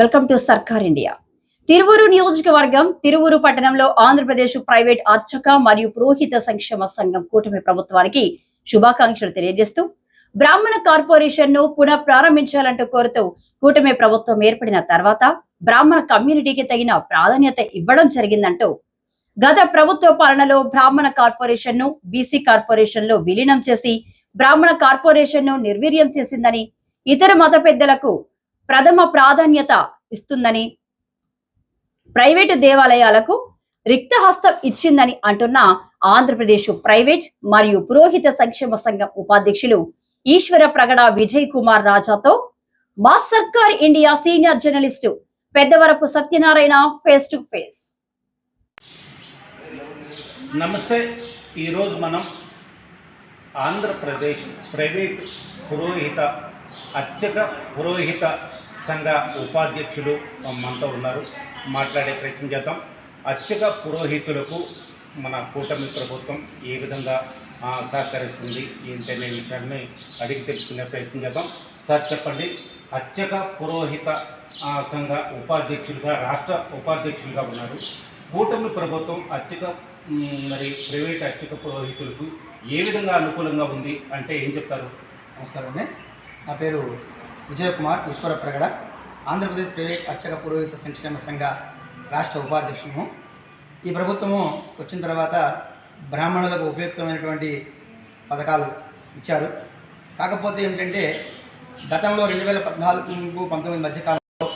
Welcome to Sarkar India. Tiruvuru నియోజకవర్గం తిరువురు పట్టణంలో Andhra Pradesh private అర్చక మరియు పురోహిత సంక్షేమ సంఘం కూటమి ప్రభుత్వానికి శుభాకాంక్షలు తెలియజేస్తూ బ్రాహ్మణ కార్పొరేషన్ను పునః ప్రారంభించాలంటూ కోరుతూ కూటమి ప్రభుత్వం ఏర్పడిన తర్వాత బ్రాహ్మణ కమ్యూనిటీకి తగిన ప్రాధాన్యత ఇవ్వడం జరిగిందంటూ గత ప్రభుత్వ పాలనలో బ్రాహ్మణ కార్పొరేషన్ను బీసీ కార్పొరేషన్లో విలీనం చేసి బ్రాహ్మణ కార్పొరేషన్ను నిర్వీర్యం చేసిందని ఇతర మత పెద్దలకు ప్రథమ ప్రాధాన్యత ఇస్తుందని ప్రైవేటు దేవాలయాలకు రిక్తహస్తం ఇచ్చిందని అంటున్న ఆంధ్రప్రదేశ్ ప్రైవేట్ మరియు పురోహిత సంక్షేమ సంఘం ఉపాధ్యక్షులు ఈశ్వర ప్రగడ విజయ్ కుమార్ రాజాతో మా Sarkar India senior journalist Peddavarapu Satyanarayana face to face. నమస్తే ఈరోజు మనం ఆంధ్రప్రదేశ్ ప్రైవేట్ పురోహిత అర్చక పురోహిత సంఘ ఉపాధ్యక్షులు మనతో ఉన్నారు. మాట్లాడే ప్రయత్నం చేద్దాం. అర్చక పురోహితులకు మన కూటమి ప్రభుత్వం ఏ విధంగా సహకరిస్తుంది? ఏంటనే విషయాన్ని అడిగి తెలుసుకునే ప్రయత్నం చేద్దాం. సార్ చెప్పండి. అర్చక పురోహిత సంఘ ఉపాధ్యక్షులుగా రాష్ట్ర ఉపాధ్యక్షులుగా ఉన్నారు. కూటమి ప్రభుత్వం అర్చక మరి ప్రైవేట్ అర్చక పురోహితులకు ఏ విధంగా అనుకూలంగా ఉంది? అంటే ఏం చెప్తారు? నమస్కారం అండి నా పేరు విజయకుమార్ ఈశ్వర ప్రగడ ఆంధ్రప్రదేశ్ ప్రైవేట్ అర్చక పురోహిత సంక్షేమ సంఘ రాష్ట్ర ఉపాధ్యక్షుము ఈ ప్రభుత్వము వచ్చిన తర్వాత బ్రాహ్మణులకు ఉపయుక్తమైనటువంటి పథకాలు ఇచ్చారు. కాకపోతే ఏమిటంటే గతంలో రెండు వేల పద్నాలుగు పంతొమ్మిది మధ్యకాలంలో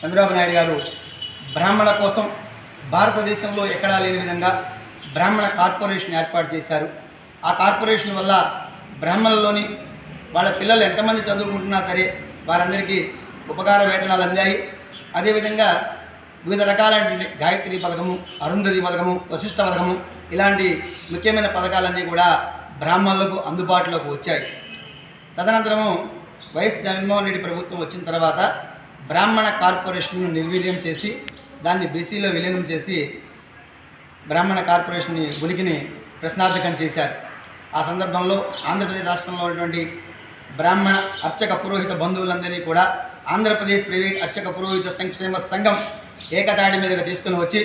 చంద్రబాబు నాయుడు గారు బ్రాహ్మణుల కోసం భారతదేశంలో ఎక్కడా లేని విధంగా బ్రాహ్మణ కార్పొరేషన్ ఏర్పాటు చేశారు. ఆ కార్పొరేషన్ వల్ల బ్రాహ్మణుల్లోని వాళ్ళ పిల్లలు ఎంతమంది చదువుకుంటున్నా సరే వారందరికీ ఉపకార వేతనాలు అందాయి. అదేవిధంగా వివిధ రకాలైనటువంటి గాయత్రి పథకము అరుంధతి పథకము వశిష్ఠ పథకము ఇలాంటి ముఖ్యమైన పథకాలన్నీ కూడా బ్రాహ్మణులకు అందుబాటులోకి వచ్చాయి. తదనంతరము వైఎస్ జగన్మోహన్ రెడ్డి ప్రభుత్వం వచ్చిన తర్వాత బ్రాహ్మణ కార్పొరేషన్ను నిర్వీర్యం చేసి దాన్ని బీసీలో విలీనం చేసి బ్రాహ్మణ కార్పొరేషన్ ఉనికిని ప్రశ్నార్థకం చేశారు. ఆ సందర్భంలో ఆంధ్రప్రదేశ్ రాష్ట్రంలో ఉన్నటువంటి బ్రాహ్మణ అర్చక పురోహిత బంధువులందరినీ కూడా ఆంధ్రప్రదేశ్ ప్రైవేట్ అర్చక పురోహిత సంక్షేమ సంఘం ఏకతాటి మీదగా తీసుకుని వచ్చి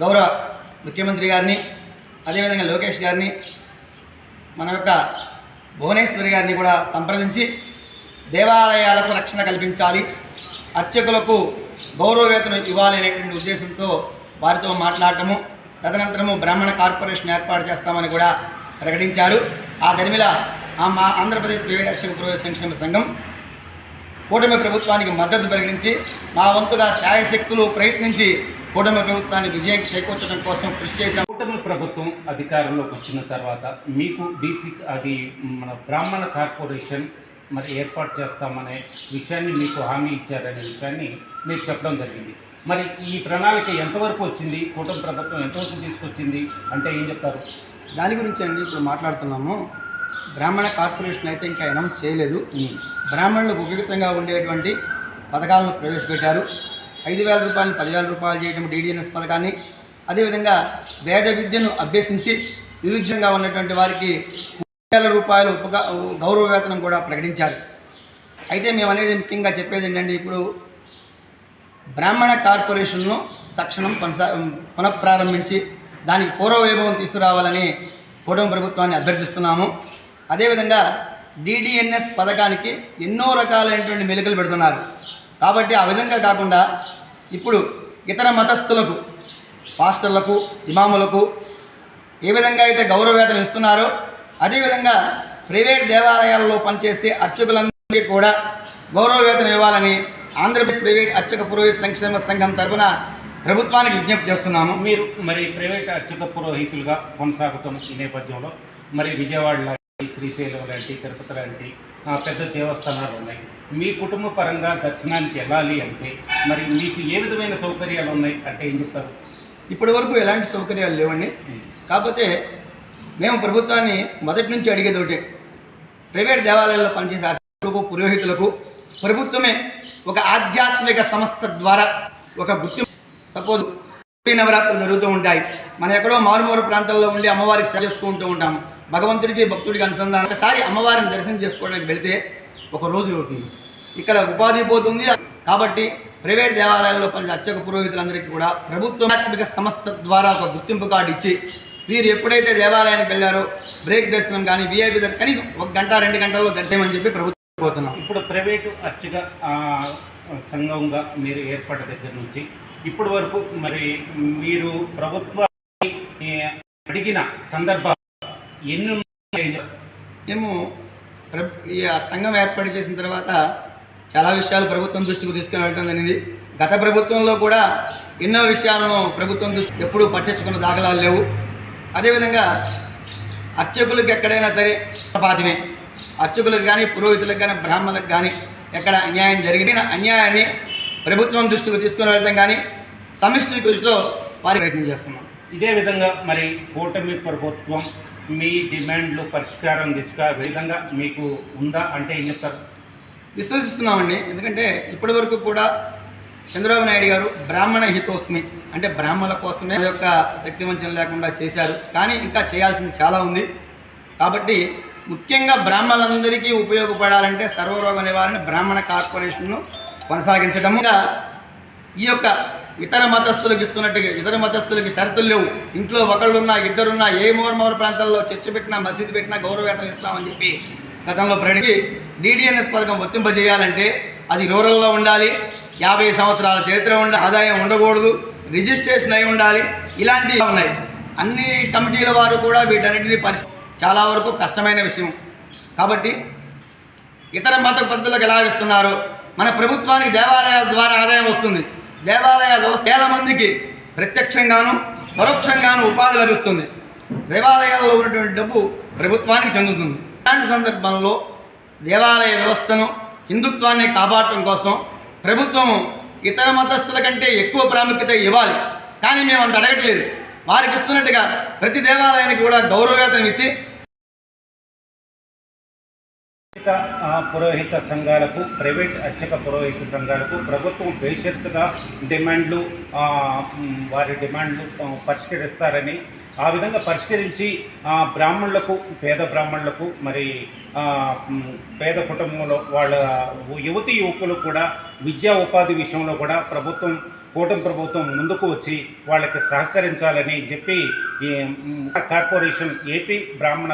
గౌరవ ముఖ్యమంత్రి గారిని అదేవిధంగా లోకేష్ గారిని మన యొక్క భువనేశ్వరి గారిని కూడా సంప్రదించి దేవాలయాలకు రక్షణ కల్పించాలి. అర్చకులకు గౌరవవేతనం ఇవ్వాలి అనేటువంటి ఉద్దేశంతో వారితో మాట్లాడటము తదనంతరము బ్రాహ్మణ కార్పొరేషన్ ఏర్పాటు చేస్తామని కూడా ప్రకటించారు. ఆ దరిమిలా మా ఆంధ్రప్రదేశ్ ప్రైవేట్ అర్చక పురోహిత సంక్షేమ సంఘం కూటమి ప్రభుత్వానికి మద్దతు ప్రకటించి మా వంతుగా శాయశక్తులు ప్రయత్నించి కూటమి ప్రభుత్వాన్ని విజయం చేకూర్చడం కోసం కృషి చేశాం. కూటమి ప్రభుత్వం అధికారంలోకి వచ్చిన తర్వాత మీకు బీసీ అది మన బ్రాహ్మణ కార్పొరేషన్ మరి ఏర్పాటు చేస్తామనే విషయాన్ని మీకు హామీ ఇచ్చారనే విషయాన్ని మీరు చెప్పడం జరిగింది. మరి ఈ ప్రణాళిక ఎంతవరకు వచ్చింది? కూటమి ప్రభుత్వం ఎంతవరకు తీసుకొచ్చింది? అంటే ఏం చెప్తారు? దాని గురించి అండి ఇప్పుడు మాట్లాడుతున్నాము. బ్రాహ్మణ కార్పొరేషన్ అయితే ఇంకా అనౌన్స్ చేయలేదు. బ్రాహ్మణులకు ఉపయుక్తంగా ఉండేటువంటి పథకాలను ప్రవేశపెట్టారు. ఐదు వేల రూపాయలు పదివేల రూపాయలు చేయడం డీడీఎన్ఎస్ పథకాన్ని. అదేవిధంగా వేద విద్యను అభ్యసించి నిరుద్యోగంగా ఉన్నటువంటి వారికి వేల రూపాయలు ఉపగా గౌరవ వేతనం కూడా ప్రకటించారు. అయితే మేము అనేది ముఖ్యంగా చెప్పేది ఏంటంటే ఇప్పుడు బ్రాహ్మణ కార్పొరేషన్ను తక్షణం కొనసా పునఃప్రారంభించి దానికి పూర్వ వైభవం తీసుకురావాలని కూటమి ప్రభుత్వాన్ని అభ్యర్థిస్తున్నాము. అదేవిధంగా డిడిఎన్ఎస్ పథకానికి ఎన్నో రకాలైనటువంటి మెలికలు పెడుతున్నారు. కాబట్టి ఆ విధంగా కాకుండా ఇప్పుడు ఇతర మతస్థులకు పాస్టర్లకు ఇమాములకు ఏ విధంగా అయితే గౌరవవేతలు ఇస్తున్నారో అదేవిధంగా ప్రైవేట్ దేవాలయాల్లో పనిచేసే అర్చకులందరికీ కూడా గౌరవవేతనం ఇవ్వాలని ఆంధ్రప్రదేశ్ ప్రైవేట్ అర్చక పురోహిత సంక్షేమ సంఘం తరఫున ప్రభుత్వానికి విజ్ఞప్తి చేస్తున్నాము. మీరు మరి ప్రైవేట్ అర్చక పురోహితులుగా కొనసాగుతున్న ఈ నేపథ్యంలో మరి విజయవాడలో శ్రీశైలం లాంటి తిరుపతి లాంటి పెద్ద దేవస్థానాలు ఉన్నాయి. మీ కుటుంబ పరంగా దర్శనానికి వెళ్ళాలి అంటే మరి మీకు ఏ విధమైన సౌకర్యాలు ఉన్నాయి? అంటే ఏం చెప్తారు? ఇప్పటి వరకు ఎలాంటి సౌకర్యాలు లేవండి. కాకపోతే మేము ప్రభుత్వాన్ని మొదటి నుంచి అడిగేది ఒకటే ప్రైవేట్ దేవాలయాల్లో పనిచేసే అర్చకులకు పురోహితులకు ప్రభుత్వమే ఒక ఆధ్యాత్మిక సంస్థ ద్వారా ఒక గుర్తు సపోజ్ నవరాత్రులు జరుగుతూ ఉంటాయి. మనం ఎక్కడో మారుమూల ప్రాంతాల్లో ఉండి అమ్మవారికి సేవ చేస్తూ ఉంటూ ఉంటాం భగవంతుడికి భక్తుడికి అనుసంధానం. ఒకసారి అమ్మవారిని దర్శనం చేసుకోవడానికి వెళితే ఒక రోజు అవుతుంది. ఇక్కడ ఉపాధి పోతుంది. కాబట్టి ప్రైవేట్ దేవాలయాల్లో పనిచేసే అర్చక పురోహితులందరికీ కూడా ప్రభుత్వాత్మక సంస్థ ద్వారా ఒక గుర్తింపు కార్డు ఇచ్చి వీరు ఎప్పుడైతే దేవాలయానికి వెళ్ళారో బ్రేక్ దర్శనం కానీ వీఐపీ దర్శనం కనీసం ఒక గంట రెండు గంటల్లో దర్శనం అని చెప్పి ప్రభుత్వం పోతున్నాం ఇప్పుడు ప్రైవేటు అర్చక సంఘంగా మీరు ఏర్పడ్డ దగ్గర నుంచి ఇప్పటి వరకు మరి మీరు ప్రభుత్వాన్ని అడిగిన సందర్భ ఎన్ని? మేము ఈ ఆ సంఘం ఏర్పాటు చేసిన తర్వాత చాలా విషయాలు ప్రభుత్వం దృష్టికి తీసుకుని వెళ్ళడం జరిగింది. గత ప్రభుత్వంలో కూడా ఎన్నో విషయాలను ప్రభుత్వం దృష్టి ఎప్పుడూ పట్టించుకున్న దాఖలాలు లేవు. అదేవిధంగా అర్చకులకు ఎక్కడైనా సరే పాతిమే. అర్చకులకు కానీ పురోహితులకు కానీ బ్రాహ్మణులకు కానీ ఎక్కడ అన్యాయం జరిగిన అన్యాయాన్ని ప్రభుత్వం దృష్టికి తీసుకుని వెళ్ళడం కానీ సమిష్టి కృషిలో వారి ప్రయత్నం చేస్తున్నాం. ఇదే విధంగా మరి కూటమి ప్రభుత్వం మీ డిమాండ్లు పరిష్కారం దిశగా విధంగా మీకు ఉందా అంటే ఏం చెప్తారు? విశ్వసిస్తున్నామండి. ఎందుకంటే ఇప్పటి వరకు కూడా చంద్రబాబు నాయుడు గారు బ్రాహ్మణ హితోస్మి అంటే బ్రాహ్మణుల కోసమే యొక్క శక్తివంచన లేకుండా చేశారు. కానీ ఇంకా చేయాల్సింది చాలా ఉంది. కాబట్టి ముఖ్యంగా బ్రాహ్మణులందరికీ ఉపయోగపడాలంటే సర్వరోగ నివారణ బ్రాహ్మణ కార్పొరేషన్ను కొనసాగించడం ఈ యొక్క ఇతర మతస్థులకు ఇస్తున్నట్టుగా ఇతర మతస్థులకి షరతులు లేవు. ఇంట్లో ఒకళ్ళున్నా ఇద్దరున్నా ఏ మూల ప్రాంతాల్లో చర్చ పెట్టినా మసీదు పెట్టినా గౌరవవేతనం ఇస్తామని చెప్పి గతంలో ప్రకటించి డిడిఎన్ఎస్ పథకం వర్తింపజేయాలంటే అది రూరల్లో ఉండాలి యాభై సంవత్సరాల చరిత్ర ఉండ ఆదాయం ఉండకూడదు రిజిస్ట్రేషన్ అయి ఉండాలి ఇలాంటివి ఉన్నాయి. అన్ని కమిటీల వారు కూడా వీటన్నిటిని పరిశీ చాలా వరకు కష్టమైన విషయం. కాబట్టి ఇతర మత పద్ధతులకు ఎలా ఇస్తున్నారో మన ప్రభుత్వానికి దేవాలయాల ద్వారా ఆదాయం వస్తుంది. దేవాలయాల్లో వేల మందికి ప్రత్యక్షంగాను పరోక్షంగాను ఉపాధి లభిస్తుంది. దేవాలయాల్లో ఉన్నటువంటి డబ్బు ప్రభుత్వానికి చెందుతుంది. ఇలాంటి సందర్భంలో దేవాలయ వ్యవస్థను హిందుత్వాన్ని కాపాడటం కోసం ప్రభుత్వము ఇతర మతస్థుల కంటే ఎక్కువ ప్రాముఖ్యత ఇవ్వాలి. కానీ మేము అంత అడగట్లేదు. వారికి ఇస్తున్నట్టుగా ప్రతి దేవాలయానికి కూడా గౌరవవేతనం ఇచ్చి అర్చక పురోహిత సంఘాలకు ప్రైవేట్ అర్చక పురోహిత సంఘాలకు ప్రభుత్వం బేషరతుగా డిమాండ్లు వారి డిమాండ్లు పరిష్కరిస్తారని ఆ విధంగా పరిష్కరించి బ్రాహ్మణులకు పేద బ్రాహ్మణులకు మరి పేద కుటుంబంలో వాళ్ళ యువతి యువకులు కూడా విద్యా ఉపాధి విషయంలో కూడా ప్రభుత్వం కూటమి ప్రభుత్వం ముందుకు వచ్చి వాళ్ళకి సహకరించాలని చెప్పి కార్పొరేషన్ ఏపీ బ్రాహ్మణ